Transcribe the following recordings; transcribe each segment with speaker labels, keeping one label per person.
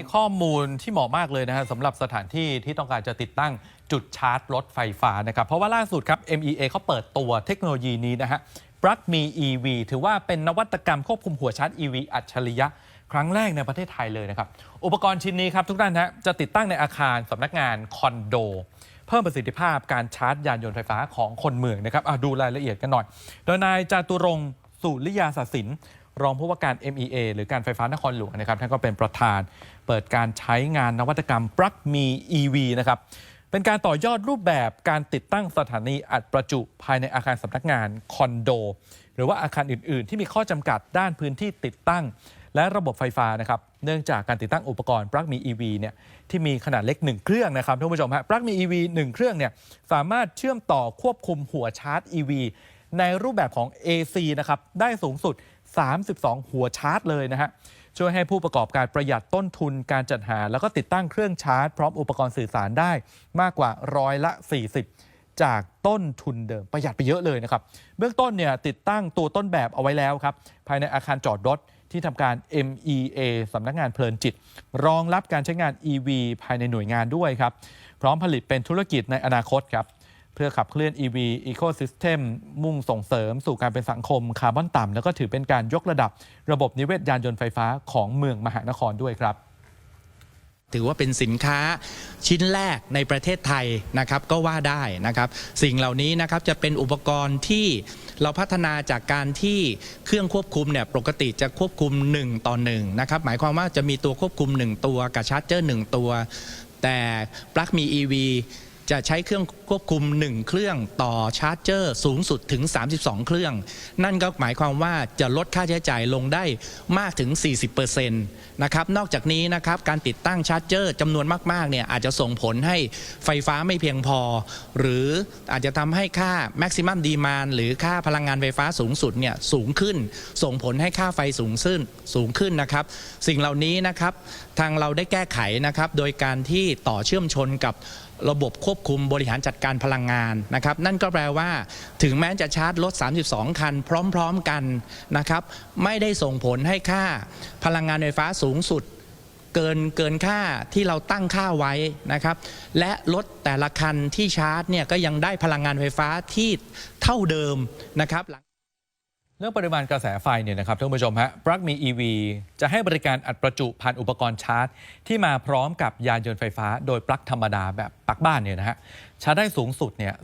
Speaker 1: มีข้อมูลที่เหมาะมากเลยนะฮะสำหรับสถานที่ที่ต้องการจะติดตั้งจุดชาร์จรถไฟฟ้านะครับ เพราะว่าล่าสุดครับ MEA เขาเปิดตัวเทคโนโลยีนี้นะฮะปลั๊กมี EV ถือว่าเป็นนวัตกรรมควบคุมหัวชาร์จ EV อัจฉริยะ ครั้งแรกในประเทศไทยเลยนะครับ อุปกรณ์ชิ้นนี้ครับทุกท่านฮะจะติดตั้งในอาคารสำนักงานคอนโด เพิ่มประสิทธิภาพการชาร์จยานยนต์ไฟฟ้าของคนเมืองนะครับดูรายละเอียดกันหน่อย โดยนายจาตุรงสุริยาศสิน รองผู้ว่าการ MEA หรือการไฟฟ้านครหลวงนะครับท่านก็เป็นประธานเปิดการใช้งานนวัตกรรมปลั๊กมี EV นะครับเป็นการต่อยอดรูปแบบการติดตั้งสถานีอัดประจุภายในอาคารสำนักงานคอนโด หรือว่าอาคารอื่น ๆ ที่มีข้อจำกัดด้านพื้นที่ติดตั้ง และระบบไฟฟ้านะครับเนื่องจากการติดตั้งอุปกรณ์ปลั๊กมี EV เนี่ยที่มีขนาดเล็ก 1 เครื่องนะครับท่านผู้ชมฮะปลั๊กมี EV 1 เครื่องเนี่ยสามารถเชื่อมต่อควบคุมหัวชาร์จ EV ในรูปแบบของ AC นะครับได้สูงสุด 32 หัวชาร์จเลยนะฮะช่วยให้ผู้ประกอบการประหยัดต้นทุนการจัดหา แล้วก็ติดตั้งเครื่องชาร์จ พร้อมอุปกรณ์สื่อสารได้มากกว่าร้อยละ 40 จากต้นทุนเดิมประหยัดไปเยอะเลยนะครับเบื้องต้นเนี่ยติดตั้งตัวต้นแบบเอาไว้แล้วครับภายในอาคารจอดรถที่ทำการ MEA สำนักงานเพลินจิต รองรับการใช้งาน EV ภายในหน่วยงานด้วยครับ พร้อมผลิตเป็นธุรกิจในอนาคตครับ เพื่อขับเคลื่อน EV Ecosystem มุ่งส่งเสริมสู่การเป็นสังคมคาร์บอนต่ำ แล้วก็ถือเป็นการยกระดับระบบนิเวศยานยนต์ไฟฟ้าของเมืองมหานครด้วยครับ
Speaker 2: ถือว่าเป็นสินค้าชิ้นแรกในประเทศไทยนะครับก็ว่าได้นะครับ สิ่งเหล่านี้นะครับจะเป็นอุปกรณ์ที่เราพัฒนาจากการที่เครื่องควบคุมเนี่ยปกติจะควบคุม 1 ต่อ1นะครับหมายความว่าจะมีตัวควบคุม 1 ตัวกับชาร์จเจอร์ 1 ตัว แต่ปลั๊กมี EV จะใช้เครื่อง ควบคุม 1 เครื่องต่อชาร์จเจอร์สูงสุดถึง 32 เครื่อง นั่นก็หมายความว่าจะลดค่าใช้จ่ายลงได้มากถึง 40%นะครับนอกจากนี้นะครับการติดตั้งชาร์จเจอร์จำนวนมากๆเนี่ยอาจจะส่งผลให้ไฟฟ้าไม่เพียงพอ หรืออาจจะทำให้ค่า maximum demand หรือค่าพลังงานไฟฟ้าสูงสุดเนี่ยสูงขึ้น ส่งผลให้ค่าไฟสูงขึ้นสูงขึ้นนะครับ สิ่งเหล่านี้นะครับทางเราได้แก้ไขนะครับโดยการที่ต่อเชื่อมชนกับระบบควบคุมบริหารจัดการพลังงานนะครับ นั่นก็แปลว่า ถึงแม้จะชาร์จรถ 32 คัน พร้อมๆกันนะครับ ไม่ได้ส่งผลให้ค่าพลังงานไฟฟ้าสูงสุดเกินเกินค่าที่เราตั้งค่าไว้นะครับ และรถแต่ละคันที่ชาร์จเนี่ยก็ยังได้พลังงานไฟฟ้าที่เท่าเดิมนะครับ
Speaker 1: เรื่องปริมาณกระแสไฟเนี่ยนะครับท่านผู้ชมฮะปลั๊กมี EV จะให้บริการอัดประจุผ่านอุปกรณ์ชาร์จ ที่มาพร้อมกับยานยนต์ไฟฟ้า โดยปลั๊กธรรมดาแบบปลั๊กบ้านเนี่ยนะฮะชาร์จได้สูงสุดเนี่ย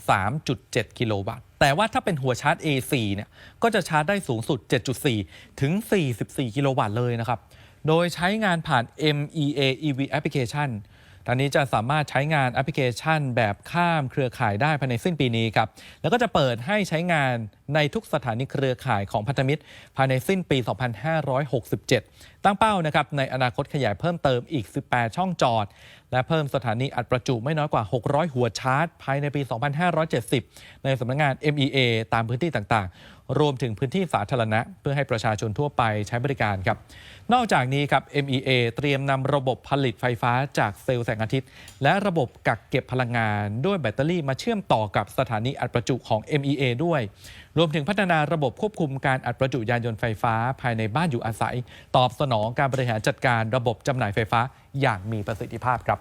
Speaker 1: 3.7 กิโลวัตต์ แต่ว่าถ้าเป็นหัวชาร์จ AC เนี่ยก็จะชาร์จได้สูงสุด 7.4 ถึง 44 กิโลวัตต์เลยนะครับ โดยใช้งานผ่าน MEA EV Application ตอนนี้จะสามารถใช้งานแอปพลิเคชัน แบบข้ามเครือข่ายได้ภายในสิ้นปีนี้ครับ แล้วก็จะเปิดให้ใช้งานในทุกสถานีเครือข่ายของพันธมิตร ภายในสิ้นปี 2567 ตั้งเป้านะครับในอนาคตขยายเพิ่มเติมอีก 18 ช่องจอดและเพิ่มสถานีอัดประจุไม่น้อยกว่า 600 หัวชาร์จ ภายในปี 2570 ในสำนักงาน MEA ตามพื้นที่ต่างๆ รวมถึงพื้นที่สาธารณะ เพื่อให้ประชาชนทั่วไปใช้บริการครับ นอกจากนี้ครับ MEA เตรียมนำระบบผลิตไฟฟ้าจากเซลล์แสงอาทิตย์ และระบบกักเก็บพลังงาน ด้วยแบตเตอรี่มาเชื่อมต่อกับสถานีอัดประจุของ MEA ด้วย รวมถึงพัฒนาระบบควบคุมการอัดประจุยานยนต์ไฟฟ้า ภายในบ้านอยู่อาศัย ตอบสนองการบริหารจัดการระบบจำหน่ายไฟฟ้าอย่างมีประสิทธิภาพครับ